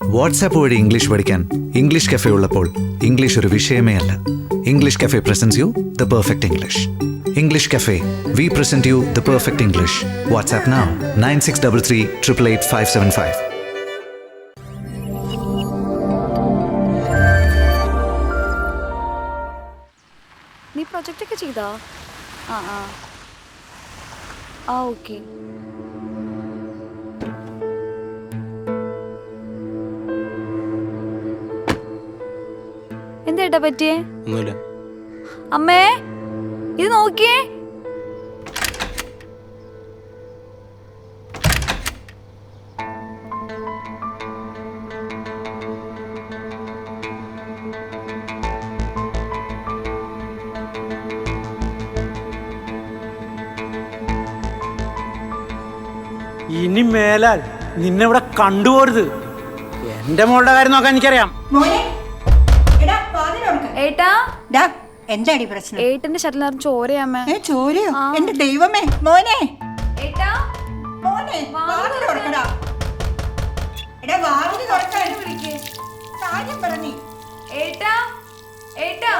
WhatsApp വഴി English പഠിക്കാൻ English cafe ഉള്ളപ്പോൾ ഇംഗ്ലീഷ് ഒരു വിഷയമേ അല്ല. English cafe presents you the perfect English English cafe we present you the perfect English WhatsApp now nine six double three triple eight five seven five. നീ project ഒക്കെ ചെയ്താ? ആ ആ. ഓക്കെ എന്തേട്ടാ പറ്റിയേ? ഒന്നുമില്ല. അമ്മേ ഇത് നോക്കിയേ. ഇനി മേലാൽ നിന്നെവിടെ കണ്ടുപോരുത്. എന്റെ മോളുടെ കാര്യം നോക്കാൻ എനിക്കറിയാം. എന്താടി പ്രശ്നം? ഏട്ടന്റെ ഷട്ടിലാറും ചോരയമ്മേ. ഏ ചോരയോ? എന്റെ ദൈവമേ മോനെ. ഏട്ടാ. മോനെ വാതിൽ തുറക്കടാ. എടാ വാതിൽ തുറക്കാൻ കാര്യം പറഞ്ഞേ. ഏട്ടാ ഏട്ടാ.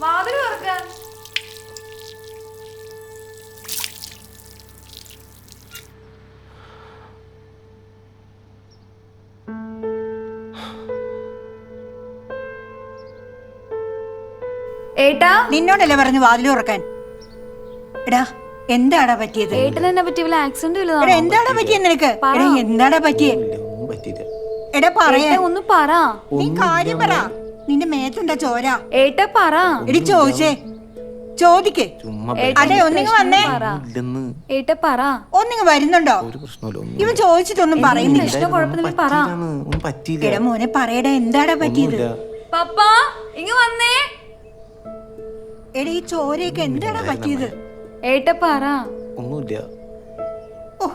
വാതിൽ തുറക്കാൻ ഏട്ടാ? നിന്നോടല്ലേ പറഞ്ഞു വാതിൽ തുറക്കാൻ? എടാ എന്താടാ പറ്റിയത്? ഏട്ടന് എന്നെ പറ്റി വല്ല ആക്സിഡന്റ് എടാ വല്ലതാണോ എന്താടാ പറ്റിയത് നിനക്ക്? എടാ എന്താടാ പറ്റിയത് ഒന്നും പറ്റിയില്ല. എടാ പറയാ. ഏട്ടാ ഒന്ന് പറ. നീ കാര്യം പറ. നിന്റെ മേത്തുണ്ട ചോര? ഏട്ട പറ. എടി ചോദിച്ചേ. ചോദിക്കേ. ചുമ്മാ ഏട്ടാ, അതെ ഒന്നിങ്ങ് വന്നേ. പറ. ഇല്ലെന്ന്. ഏട്ടാ പറ. ഒന്നിങ്ങ് വരുന്നുണ്ടോ? ഒരു പ്രശ്നമില്ല ഒന്നും ഇവൻ ചോദിച്ചിട്ടൊന്നും പറയുന്നില്ല. പ്രശ്നം കുഴപ്പമില്ല പറ. പറ്റിയില്ലാന്ന്, ഒന്നും പറ്റിയില്ല. എടാ മോനെ പറയടാ എന്താടാ പറ്റിയത്? ഒന്നുമില്ല. പപ്പ ഇങ്ങ് വന്നേ. എടാ ഈ ചോരയൊക്കെ എന്താടാ പറ്റിയത്? ഏട്ടാ പറ ഒന്നുമില്ല. ഓ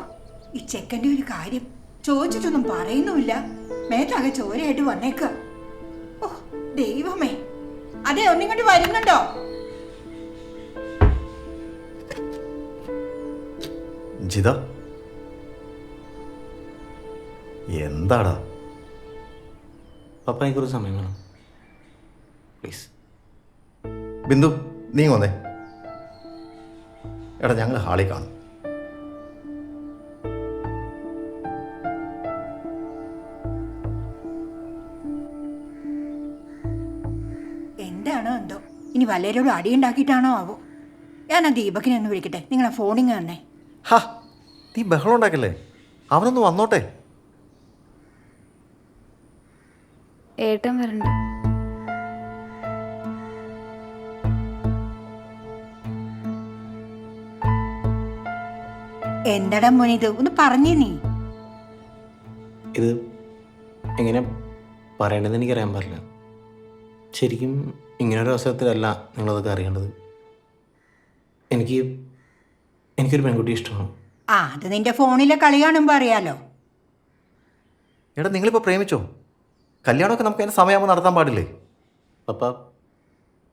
ഈ ചെക്കന്റെ ഒരു കാര്യം ചോദിച്ചിട്ടൊന്നും പറയുന്നുമില്ല. മേത്താകെ ചോരയായിട്ട് വന്നേക്ക. ഓ ദൈവമേ. അതെ ഒന്നിങ്ങോട്ട് വരുന്നുണ്ടോ? ജിത. എന്താടാ? പപ്പ എനിക്കൊരു സമയം വേണം. പ്ലീസ്. ബിന്ദു. നീ വന്നേ എടാ ഞങ്ങൾ ഹാളിൽ കാണും. എന്താണോ എന്തോ? ഇനി വല്ലവരോടും അടിയുണ്ടാക്കിയിട്ടാണോ ആവോ? ഞാൻ ആ ദീപകിനെ ഒന്ന് വിളിക്കട്ടെ. നിങ്ങളെ ഫോണിങ് തന്നെ ഹാ നീ ബഹളം ഉണ്ടാക്കല്ലേ? അവനൊന്ന് വന്നോട്ടെ. ഏട്ടൻ വരണ്ട. എന്താടാ മോനെ ഇത് ഒന്ന് പറഞ്ഞേ നീ. ഇത് എങ്ങനെ പറയണ്ടത് എനിക്ക് അറിയാൻ പറ്റില്ല ശരിക്കും ഇങ്ങനെ ഒരു അവസരത്തിലല്ല നിങ്ങളതൊക്കെ അറിയേണ്ടത്. എനിക്ക് എനിക്കൊരു പെൺകുട്ടി ഇഷ്ടമാണ്. ആ അത് നിന്റെ ഫോണിലെ കളി കാണുമ്പോ അറിയാലോ. എടാ നിങ്ങളിപ്പോൾ പ്രേമിച്ചോ? കല്യാണമൊക്കെ നമുക്ക് അതിന് സമയമാകുമ്പോൾ നടത്താൻ പാടില്ലേ? പപ്പ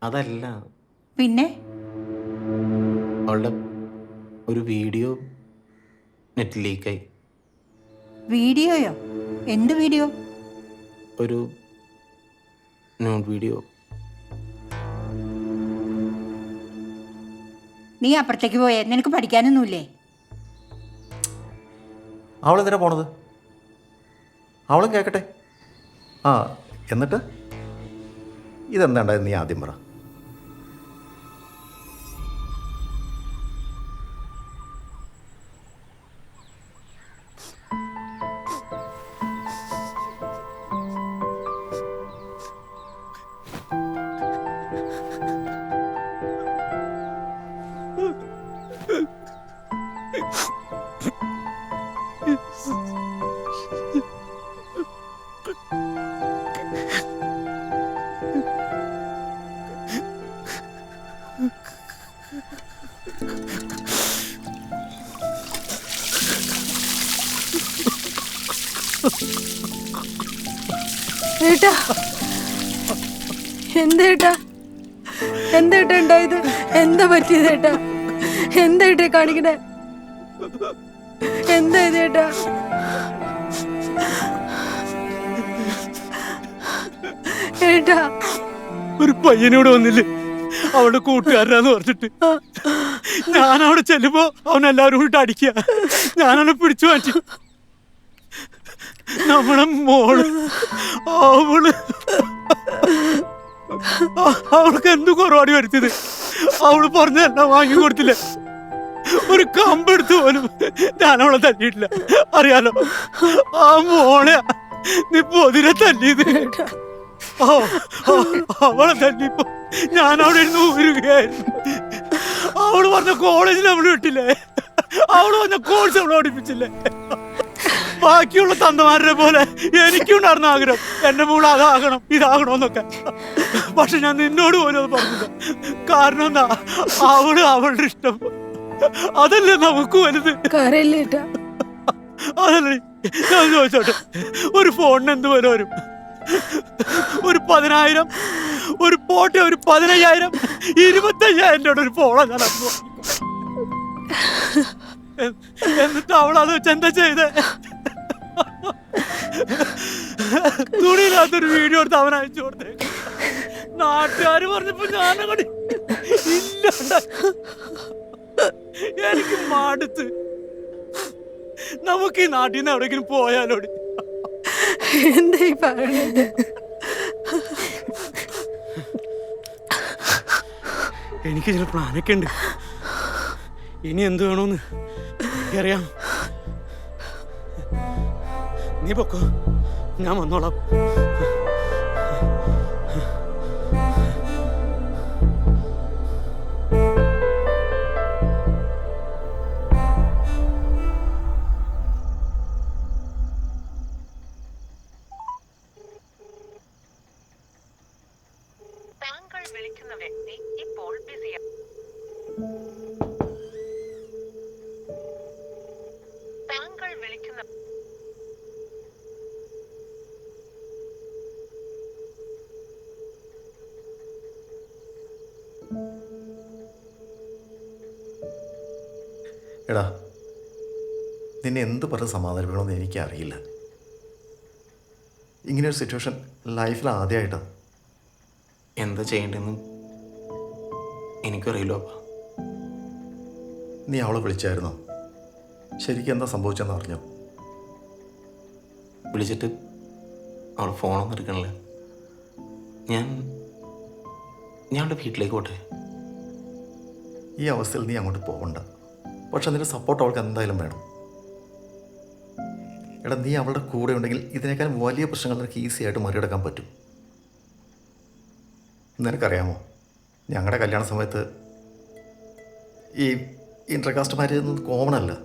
അതല്ല. പിന്നെ? അവളുടെ ഒരു വീഡിയോ നെറ്റ് ലീക്കായി വീഡിയോയോ? എന്ത് വീഡിയോ? ഒരു ന്യൂഡ് വീഡിയോ. നീ അപ്പുറത്തേക്ക് പോയേ. നിനക്ക് പഠിക്കാനൊന്നുമില്ലേ? അവൾ എന്തിനാ പോണത്? അവളും കേൾക്കട്ടെ ആ എന്നിട്ട്? ഇതെന്താണ്ടായത് നീ ആദ്യം പറ. ഏട്ടാ. എന്തേട്ടാ എന്തേട്ടാ ഉണ്ടായത്? എന്താ പറ്റിയത് ഏട്ടാ? എന്തായിട്ടേ കാണിക്കണേ? എന്താ ഇത് ഏട്ടാ? ഏട്ടാ. ഒരു പയ്യനോട് വന്നില്ലേ? അവളുടെ കൂട്ടുകാരനാന്ന് പറഞ്ഞിട്ട്. ഞാൻ അവിടെ ചെല്ലുമ്പോ അവൻ എല്ലാവരും കൂടി അടിക്കുക ഞാനവനെ പിടിച്ചു മാറ്റി. നമ്മളെ മോൾ അവൾ. അവൾക്ക് എന്ത് കുറവാടി വരുത്തിയത്? അവൾ പറഞ്ഞതെല്ലാം വാങ്ങി കൊടുത്തില്ല? ഒരു കമ്പെടുത്ത് പോലും ഞാൻ അവളെ തല്ലിയിട്ടില്ല. അറിയാലോ? ആ മോളെ നീ പൊതിരെ തല്ലിയത്. അവളെ തല്ലിപ്പോ ഞാൻ അവിടെ ഇരുന്ന് ഊരുകയായിരുന്നു. അവൾ പറഞ്ഞ കോളേജിൽ നമ്മൾ വിട്ടില്ലേ അവൾ പറഞ്ഞ കോഴ്സ് അവൾ പഠിപ്പിച്ചില്ലേ? ബാക്കിയുള്ള തന്തമാരെ പോലെ എനിക്കുണ്ടായിരുന്ന ആഗ്രഹം. എന്റെ മോൾ അതാകണം ഇതാകണമെന്നൊക്കെ. പക്ഷെ ഞാൻ നിന്നോട് പോലും അത് പറഞ്ഞില്ല. കാരണം എന്താ? അവൾ അവളുടെ ഇഷ്ടം. അതല്ലേ നമുക്ക് വലുത്? അതല്ലേ? ഞാൻ ചോദിച്ചോട്ടെ. ഒരു ഫോണിന് എന്ത് വില വരും? ഒരു പതിനായിരം? ഒരു പോട്ടെ ഒരു പതിനയ്യായിരം? ഇരുപത്തയ്യായിരം രൂപയുടെ ഒരു ഫോണാ ഞാൻ അന്ന്. എന്നിട്ട് അവളത് വെച്ച് എന്താ ചെയ്തേ? തുണിയില്ലാത്തൊരു വീഡിയോ എടുത്ത് അവൻ അയച്ചു കൊടുത്തേ. നാട്ടുകാര് പറഞ്ഞപ്പോ ഞാനങ്ങോട്ട് ഇല്ല. എനിക്ക് മടുത്ത്. നമുക്ക് ഈ നാട്ടിൽ നിന്ന് എവിടെയെങ്കിലും പോയാലോടി. എന്തായി പറയണത് എനിക്ക് ചില പ്ലാനൊക്കെ ഉണ്ട്. ഇനി എന്ത് വേണമെന്ന് എനിക്കറിയാം. നീ പൊക്കോ. ഞാൻ വന്നോളാം. എടാ നിന്നെ എന്ത് പറഞ്ഞ് സമാധാനിപ്പിക്കണമെന്ന് എനിക്കറിയില്ല. ഇങ്ങനെയൊരു സിറ്റുവേഷൻ ലൈഫിൽ ആദ്യമായിട്ടാണ് എന്താ ചെയ്യേണ്ടതെന്ന് എനിക്കറിയില്ലോ അപ്പ. നീ അവളെ വിളിച്ചായിരുന്നോ? ശരിക്കും എന്താ സംഭവിച്ചെന്ന് അറിഞ്ഞോ? വിളിച്ചിട്ട് അവൾ ഫോണൊന്നും എടുക്കണില്ല. ഞാൻ ഞാൻ അവളുടെ വീട്ടിലേക്ക് പോട്ടെ? ഈ അവസ്ഥയിൽ നീ അങ്ങോട്ട് പോകണ്ട പക്ഷെ നിന്റെ സപ്പോർട്ട് അവൾക്ക് എന്തായാലും വേണം. എടാ നീ അവളുടെ കൂടെ ഉണ്ടെങ്കിൽ ഇതിനേക്കാൾ വലിയ പ്രശ്നങ്ങൾ നിനക്ക് ഈസി ആയിട്ട് മറികടക്കാൻ പറ്റും. നിനക്കറിയാമോ ഞങ്ങളുടെ കല്യാണ സമയത്ത് ഈ ഇന്റർകാസ്റ്റ് മാരേജ് ഒന്നും കോമൺ അല്ല.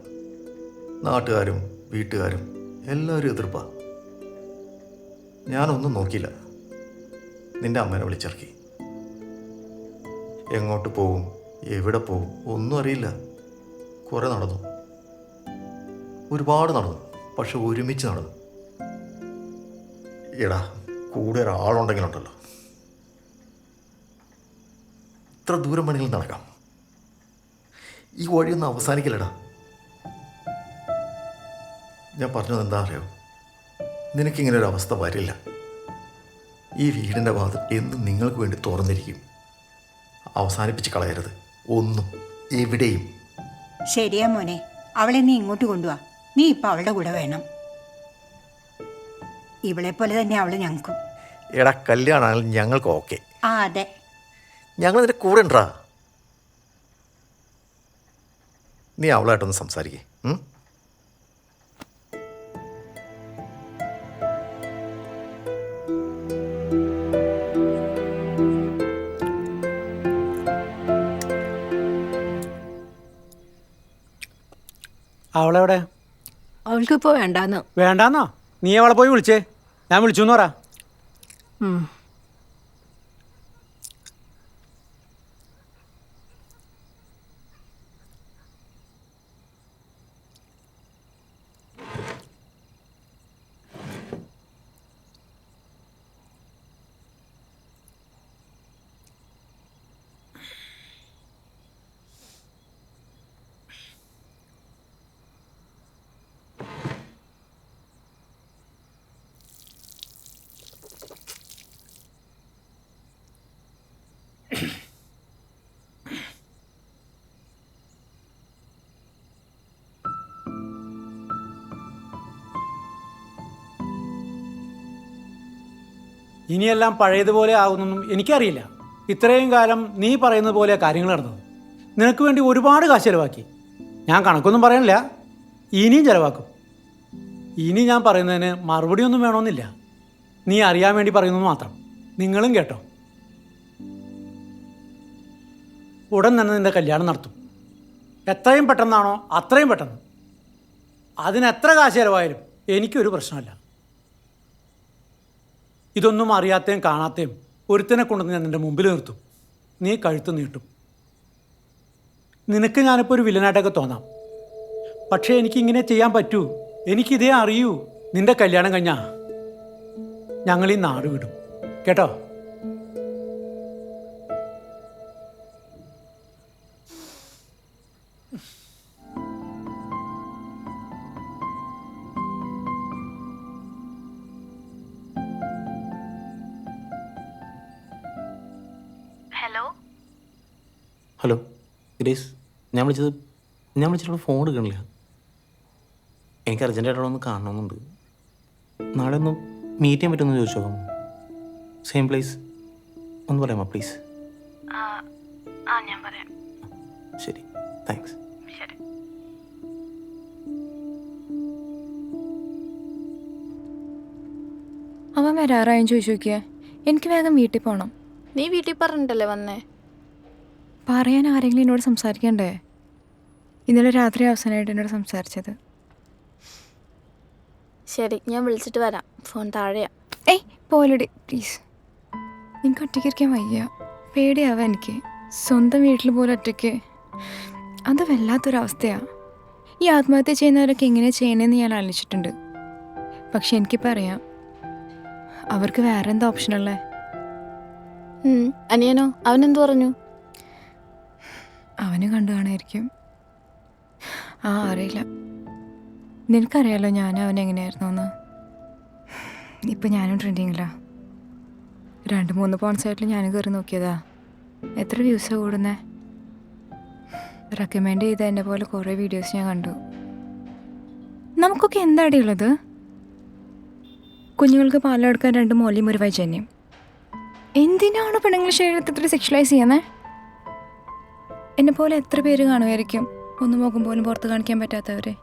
നാട്ടുകാരും വീട്ടുകാരും എല്ലാവരും എതിർപ്പാണ് ഞാനൊന്നും നോക്കിയില്ല. നിന്റെ അമ്മേനെ വിളിച്ചിറക്കി. എങ്ങോട്ട് പോവും? എവിടെ പോവും? ഒന്നും അറിയില്ല. കുറേ നടന്നു. ഒരുപാട് നടന്നു. പക്ഷെ ഒരുമിച്ച് നടന്നു. എടാ കൂടെ ഒരാളുണ്ടെങ്കിലുണ്ടല്ലോ ഇത്ര ദൂരം വേണമെങ്കിലും നടക്കാം. ഈ വഴിയൊന്നും അവസാനിക്കില്ലടാ ഞാൻ പറഞ്ഞത് എന്താ അറിയോ? നിനക്കിങ്ങനെ ഒരു അവസ്ഥ വരില്ല. ഈ വീടിന്റെ വാതിൽ എന്നും നിങ്ങൾക്ക് വേണ്ടി തുറന്നിരിക്കും. അവസാനിപ്പിച്ച് കളയരുത്. ഒന്നും. എവിടെയും. ശരിയാ മോനെ. അവളെ നീ ഇങ്ങോട്ട് കൊണ്ടുവാ. നീ ഇപ്പൊ അവളുടെ കൂടെ വേണം. ഇവളെ പോലെ തന്നെ അവൾ ഞങ്ങൾക്കും. എടാ കല്യാണമാണെങ്കിൽ ഞങ്ങൾക്ക് ഓക്കെ. ആ അതെ. ഞങ്ങൾ നിന്റെ കൂടെ ഉണ്ടാ നീ അവളായിട്ടൊന്ന് സംസാരിക്കേ. അവളെവിടെ? അവൾക്കിപ്പോ വേണ്ടാന്ന്. വേണ്ടാന്നോ? നീ അവളെ പോയി വിളിച്ചേ. ഞാൻ വിളിച്ചു എന്ന് പറ ഇനിയെല്ലാം പഴയതുപോലെ ആകുന്നൊന്നും എനിക്കറിയില്ല. ഇത്രയും കാലം നീ പറയുന്ന പോലെ കാര്യങ്ങൾ നടന്നത്. നിനക്ക് വേണ്ടി ഒരുപാട് കാശ് ചിലവാക്കി. ഞാൻ കണക്കൊന്നും പറയണില്ല ഇനിയും ചിലവാക്കും. ഇനി ഞാൻ പറയുന്നതിന് മറുപടി ഒന്നും വേണമെന്നില്ല. നീ അറിയാൻ വേണ്ടി പറയുന്നത് മാത്രം. നിങ്ങളും കേട്ടോ. ഉടൻ തന്നെ നിന്റെ കല്യാണം നടത്തും. എത്രയും പെട്ടെന്നാണോ അത്രയും പെട്ടെന്ന്. അതിന് എത്ര കാശ് ചിലവായാലും എനിക്കൊരു പ്രശ്നമല്ല. ഇതൊന്നും അറിയാത്തയും കാണാത്തയും ഒരുത്തനെ കൊണ്ട് ഞാൻ എന്റെ മുമ്പിൽ നിർത്തും. നീ കഴുത്ത് നീട്ടും. നിനക്ക് ഞാനിപ്പോൾ ഒരു വില്ലനായിട്ടൊക്കെ തോന്നാം. പക്ഷേ എനിക്ക് ഇങ്ങനെ ചെയ്യാൻ പറ്റൂ. എനിക്കിതേ അറിയൂ. നിന്റെ കല്യാണം കഴിഞ്ഞാ ഞങ്ങൾ ഈ നാട് വിടും. കേട്ടോ? ഹലോ ഗ്രേസ് ഞാൻ വിളിച്ചത് ഞാൻ വിളിച്ചിട്ട് ഫോൺ എടുക്കണില്ല. എനിക്ക് അർജന്റായിട്ടുള്ള ഒന്ന് കാണണമെന്നുണ്ട് നാളെ ഒന്ന് മീറ്റ് ചെയ്യാൻ പറ്റുമെന്ന് ചോദിച്ചോ? സെയിം പ്ലേസ് ഒന്ന് പറയാമോ പ്ലീസ് ആ ഞാൻ പറയാം. ശരി. താങ്ക്സ് ശരി. അവൻ വരാറായും ചോദിച്ചു നോക്കിയേ. എനിക്ക് വേഗം വീട്ടിൽ പോകണം നീ വീട്ടിൽ പറഞ്ഞിട്ടല്ലേ വന്നേ? പറയാൻ ആരെങ്കിലും എന്നോട് സംസാരിക്കണ്ടേ? ഇന്നലെ രാത്രി അവസാനമായിട്ട് എന്നോട് സംസാരിച്ചത്. ശരി ഞാൻ വിളിച്ചിട്ട് വരാം. ഫോൺ താഴെയാ. ഏയ് പോലടി പ്ലീസ് നിങ്ങൾക്ക് ഒറ്റയ്ക്ക് ഇരിക്കാൻ വയ്യ. പേടിയാവാ എനിക്ക്. സ്വന്തം വീട്ടിൽ പോലും ഒറ്റയ്ക്ക്. അത് വല്ലാത്തൊരവസ്ഥയാണ് ഈ ആത്മഹത്യ ചെയ്യുന്നവരൊക്കെ എങ്ങനെ ചെയ്യണമെന്ന് ഞാൻ ആലോചിച്ചിട്ടുണ്ട്. പക്ഷെ എനിക്കിപ്പോൾ അറിയാം. അവർക്ക് വേറെ എന്താ ഓപ്ഷനുള്ളത് ഉം, അനിയനോ അവനെന്തു പറഞ്ഞു? അവന് കണ്ടു കാണായിരിക്കും ആ അറിയില്ല. നിനക്കറിയാലോ ഞാൻ അവൻ എങ്ങനെയായിരുന്നു എന്ന് ഇപ്പം ഞാനും ട്രെൻഡിങ്ങില്ല രണ്ട് മൂന്ന് പോൺസായിട്ട് ഞാനും കയറി നോക്കിയതാ. എത്ര വ്യൂസാണ് കൂടുന്നേ? റെക്കമെൻഡ് ചെയ്ത എന്നെ പോലെ കുറേ വീഡിയോസ് ഞാൻ കണ്ടു. നമുക്കൊക്കെ എന്താടിയുള്ളത് കുഞ്ഞുങ്ങൾക്ക് പാലെടുക്കാൻ രണ്ട് മോലിയും ഒരു വൈജന്യം. എന്തിനാണ് പെണ്ണുങ്ങൾ ശരീരത്തിൽ സെക്ഷലൈസ് ചെയ്യുന്നത് എന്നെ പോലെ എത്ര പേര് കാണുമായിരിക്കും? ഒന്ന് മുഖം പോലും പുറത്ത് കാണിക്കാൻ പറ്റാത്തവരെ.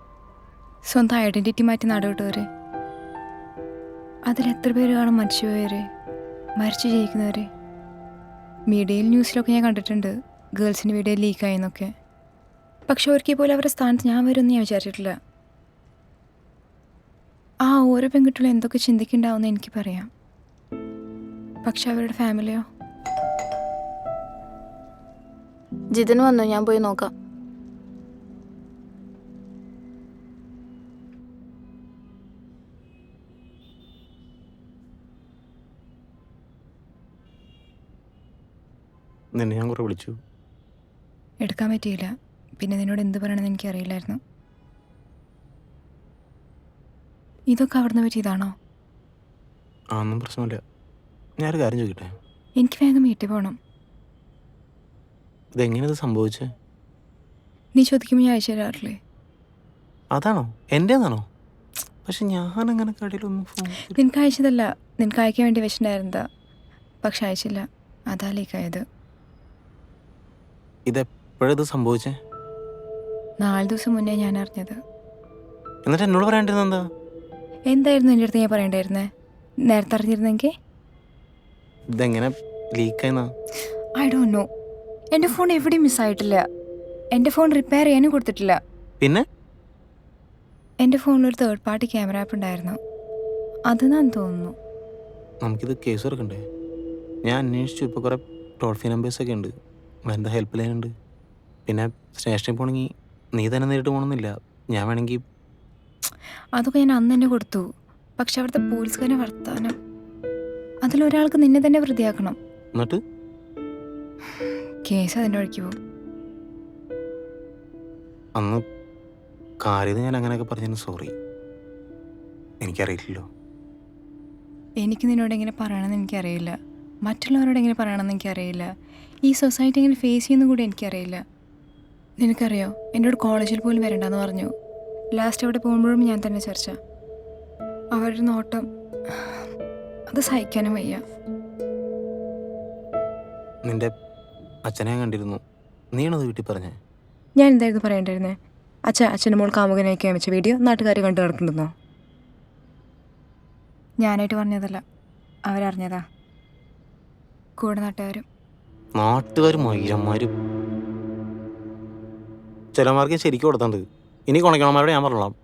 സ്വന്തം ഐഡന്റിറ്റി മാറ്റി നടവിട്ടവർ അതിൽ എത്ര പേര് കാണും മരിച്ചുപോയവർ മരിച്ചു ജയിക്കുന്നവര് മീഡിയയിൽ ന്യൂസിലൊക്കെ ഞാൻ കണ്ടിട്ടുണ്ട് ഗേൾസിന്റെ വീഡിയോ ലീക്കായെന്നൊക്കെ പക്ഷെ ഒരിക്കൽ പോലും അവരുടെ സ്ഥാനത്ത് ഞാൻ വരുമെന്ന് ഞാൻ വിചാരിച്ചിട്ടില്ല. ആ ഓരോ പെൺകുട്ടികളും എന്തൊക്കെ ചിന്തിക്കുന്നുണ്ടാവുമെന്ന് എനിക്ക് പറയാം. പക്ഷെ അവരുടെ ഫാമിലിയോ? ജിതിൻ വന്നു ഞാൻ പോയി നോക്കാം. നിന്നെ ഞാൻ കുറേ വിളിച്ചു. എടുക്കാൻ പറ്റിയില്ല. പിന്നെ നിന്നോട് എന്ത് പറയണമെന്ന് എനിക്ക് അറിയില്ലായിരുന്നു ഇതൊക്കെ അവിടുന്ന് പറ്റിയതാണോ ആ ഒന്നും പ്രശ്നമില്ല. ഞാനൊരു കാര്യം ചോദിക്കട്ടെ? എനിക്ക് വേഗം വീട്ടിൽ പോകണം ഇതെങ്ങനെ ഇത് സംഭവിച്ചേ? നീ ചോദിക്കുമ്പോൾ ഞാൻ അയച്ചു തരാറില്ലേ? അതാണോ? എന്റേതാണോ പക്ഷെ ഞാൻ അങ്ങനെ കടയിലൊന്നും ഫോൺ നിനക്ക് അയച്ചതല്ല. നിനക്ക് അയക്കാൻ വേണ്ടി വെച്ചിട്ടുണ്ടായിരുന്നതാ. പക്ഷെ അയച്ചില്ല. അതാ ലീക്കായത് ഇതെപ്പോഴത് സംഭവിച്ചേ? നാല് ദിവസം മുന്നേ ഞാൻ അറിഞ്ഞത്. എന്നിട്ട് എന്നോട് പറയേണ്ടത് എന്താ? എന്തായിരുന്നു എന്റെ അടുത്ത് ഞാൻ പറയണ്ടായിരുന്നേ? നേരത്തെ അറിഞ്ഞിരുന്നെങ്കിൽ? ഇതെങ്ങനെ ലീക്കായെന്നാ ഐ ഡോണ്ട് നോ എന്റെ ഫോൺ എവിടെയും മിസ്സായിട്ടില്ല. എന്റെ ഫോൺ റിപ്പയർ ചെയ്യാനും കൊടുത്തിട്ടില്ല. പിന്നെ? എന്റെ ഫോണിൽ ഒരു തേർഡ് പാർട്ടി ക്യാമറ ആപ്പ് ഉണ്ടായിരുന്നു. അത് ഞാൻ തോന്നുന്നു. നമുക്കിത് കേസ് എടുക്കണ്ടേ ഞാൻ അന്വേഷിച്ചു. ഇപ്പോൾ കുറേ ടോൾ ഫ്രീ നമ്പേഴ്സ് ഒക്കെ ഉണ്ട്. വനിതാ ഹെൽപ്പ് ലൈൻ ഉണ്ട് പിന്നെ സ്റ്റേഷനിൽ പോകണമെങ്കിൽ നീ തന്നെ നേരിട്ട് പോകണമെന്നില്ല ഞാൻ വേണമെങ്കിൽ അതൊക്കെ ഞാൻ അന്ന് തന്നെ കൊടുത്തു. പക്ഷെ അവിടുത്തെ പോലീസുകാരെ വർത്താനം. അതിലൊരാൾക്ക് നിന്നെ തന്നെ വൃത്തിയാക്കണം. എന്നിട്ട്? കേസ് അതിന്റെ വഴിക്ക് പോകും അന്ന് കാര്യത ഞാൻ അങ്ങനെയൊക്കെ പറഞ്ഞു സോറി. എനിക്കറിയില്ലല്ലോ. എനിക്ക് നിന്നോട് എങ്ങനെ പറയണമെന്ന് എനിക്കറിയില്ല. മറ്റുള്ളവരോട് എങ്ങനെ പറയണമെന്ന് എനിക്കറിയില്ല. ഈ സൊസൈറ്റി എങ്ങനെ ഫേസ് ചെയ്യുന്ന കൂടി എനിക്കറിയില്ല. നിനക്കറിയോ? എന്നോട് കോളേജിൽ പോലും വരണ്ടെന്ന് പറഞ്ഞു. ലാസ്റ്റ് അവിടെ പോകുമ്പോഴും ഞാൻ തന്നെ ചർച്ച. അവരുടെ നോട്ടം അത് സഹിക്കാനും വയ്യ. നിന്റെ അച്ഛനെ കണ്ടിരുന്നു. നീണത് വീട്ടിൽ പറഞ്ഞേ? ഞാൻ എന്തായിരുന്നു പറയണ്ടായിരുന്നേ? അച്ഛൻ അച്ഛന്റെ മോൾ കാമുകനയക്കാൻ വെച്ച വീഡിയോ നാട്ടുകാർ കണ്ടു കിടക്കുന്നുണ്ടോ ഞാനായിട്ട് പറഞ്ഞതല്ല. അവരറിഞ്ഞതാ. കൂടെ നാട്ടുകാരും. നാട്ടുകാരും മൈരന്മാരും. ചിലമാർക്ക് ശരിക്കും കൊടുത്തുണ്ട് ഇനി കൊണക്കണമാരോട് ഞാൻ പറഞ്ഞോളാം.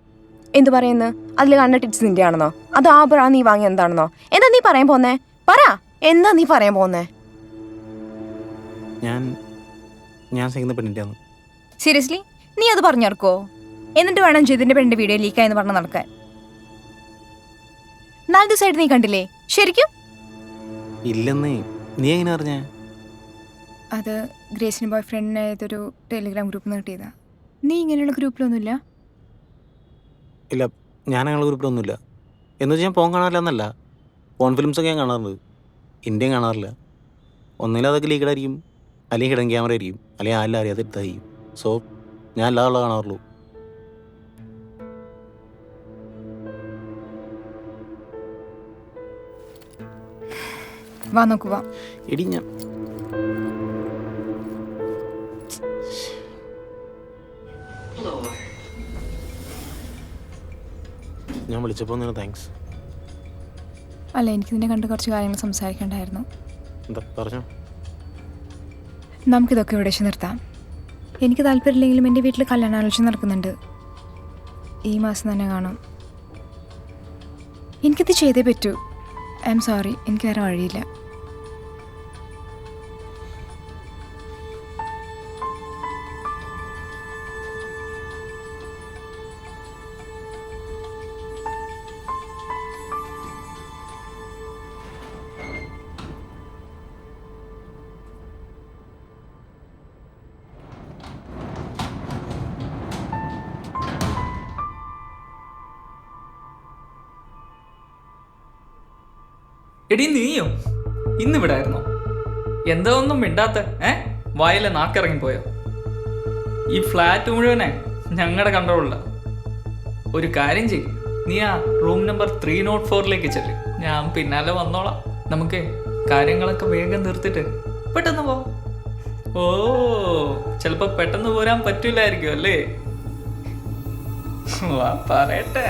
എന്ത് പറയുന്നു? അതിൽ കണ്ട ടിപ്സ് നിന്റെ ആണെന്നോ അത് ആ ബ്രാ നീ വാങ്ങിയ എന്താണെന്നോ? എന്താ നീ പറയാൻ പോന്നേ? പറ. എന്താ നീ പറയാൻ പോന്നേ? ഞാൻ ഞാൻ ചെയ്യുന്ന പെണ്ണിന്റെ ആണ് സീരിയസ്ലി നീ അത് പറഞ്ഞോർക്കോ? എന്നിട്ട് വേണം ജിതിന്റെ പെണ്ണിന്റെ വീഡിയോ ലീക്കായെന്ന് പറഞ്ഞ് നടക്കാൻ. നാല് ദിവസമായിട്ട് നീ കണ്ടില്ലേ? ശരിക്കും? ഇല്ലെന്നേ. നീ എങ്ങനെ അറിഞ്ഞേ? അത് ഗ്രേസിന്റെ ബോയ് ഫ്രണ്ടിനായതൊരു ടെലിഗ്രാം ഗ്രൂപ്പിൽ നിന്ന് കിട്ടിയതാ. നീ ഇങ്ങനെയുള്ള ഗ്രൂപ്പിലൊന്നുമില്ല? ഇല്ല ഞാൻ അങ്ങനെ ഗ്രൂപ്പിലൊന്നുമില്ല. എന്ന് വെച്ചാൽ ഞാൻ ഫോൺ കാണാറില്ല എന്നല്ല. ഫോൺ ഫിലിംസ് ഒക്കെ ഞാൻ കാണാറുണ്ട്. ഇന്ത്യയും കാണാറില്ല. ഒന്നിലും അതൊക്കെ ലീക്കഡ് ആയിരിക്കും. അല്ലെങ്കിൽ ഹിഡൻ ക്യാമറ ആയിരിക്കും അല്ലെങ്കിൽ ആരെല്ലാം അറിയാതെ എടുത്തായിരിക്കും സോ ഞാൻ അല്ലാതെ കാണാറുള്ളൂ. വാ നോക്കു വാ. എടി ഞാൻ ഞാൻ വിളിച്ചപ്പോൾ നിന്നെ താങ്ക്സ് അല്ല എനിക്ക് നിന്നെ കണ്ട് കുറച്ച് കാര്യങ്ങൾ സംസാരിക്കേണ്ടായിരുന്നു. എന്താ പറഞ്ഞോ. നമുക്കിതൊക്കെ ഇവിടെ വെച്ച് നിർത്താം. എനിക്ക് താല്പര്യമില്ലെങ്കിലും എന്റെ വീട്ടിൽ കല്യാണാലോചന നടക്കുന്നുണ്ട്. ഈ മാസം തന്നെ കാണും. എനിക്കിത് ചെയ്തേ പറ്റൂ. ഐ എം സോറി എനിക്ക് വേറെ വഴിയില്ല. എടി നീയോ? ഇന്നിവിടെ ആയിരുന്നോ എന്താ ഒന്നും മിണ്ടാത്ത ഏ? വായിലെ നാക്കിറങ്ങിപ്പോയോ ഈ ഫ്ലാറ്റ് മുഴുവനെ ഞങ്ങളുടെ കൺട്രോളില്ല ഒരു കാര്യം ചെയ്യും. നീ ആ റൂം നമ്പർ ത്രീ നോട്ട് ഫോറിലേക്ക് ചെല്ല്. ഞാൻ പിന്നാലെ വന്നോളാം. നമുക്ക് കാര്യങ്ങളൊക്കെ വേഗം തീർത്തിട്ട് പെട്ടെന്ന് പോ ഓ പെട്ടെന്ന് പോരാൻ പറ്റില്ലായിരിക്കും അല്ലേ? വാ പറയട്ടെ.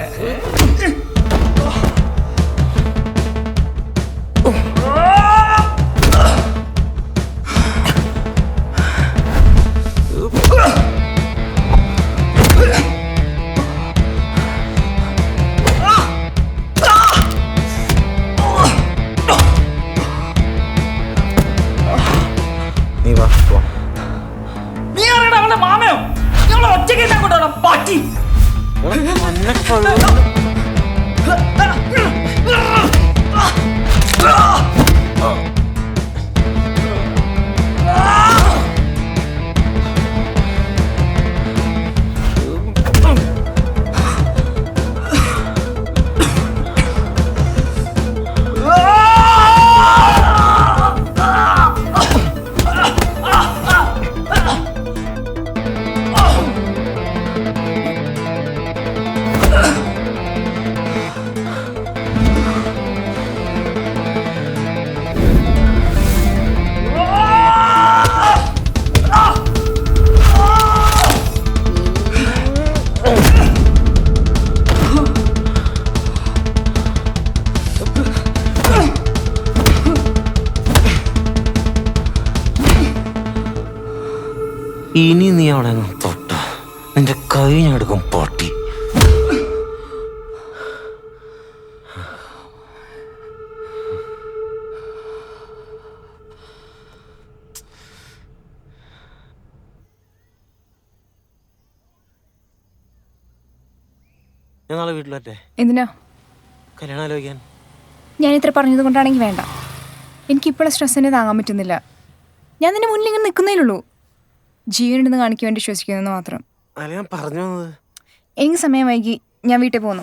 ഇനി നീ അവിടെ തൊട്ട. നിന്റെ കൈ ഞാൻ എടുക്കും പൊട്ടി. ഞാൻ നാളെ എന്തിനാ? കല്യാണം ആലോചിക്കാൻ. ഞാൻ ഇത്ര പറഞ്ഞത് കൊണ്ടാണെങ്കിൽ വേണ്ട. എനിക്കിപ്പോഴും സ്ട്രെസ്സിനെ താങ്ങാൻ പറ്റുന്നില്ല. ഞാൻ നിന്റെ മുന്നിൽ ഇങ്ങനെ നിൽക്കുന്നേലുള്ളൂ ജീവനുണ്ടെന്ന് കാണിക്കാൻ വേണ്ടി വിശ്വസിക്കുന്നു മാത്രം. അല്ല ഞാൻ പറഞ്ഞു വന്നത്. എനിക്ക് സമയം വൈകി ഞാൻ വീട്ടിൽ പോന്നു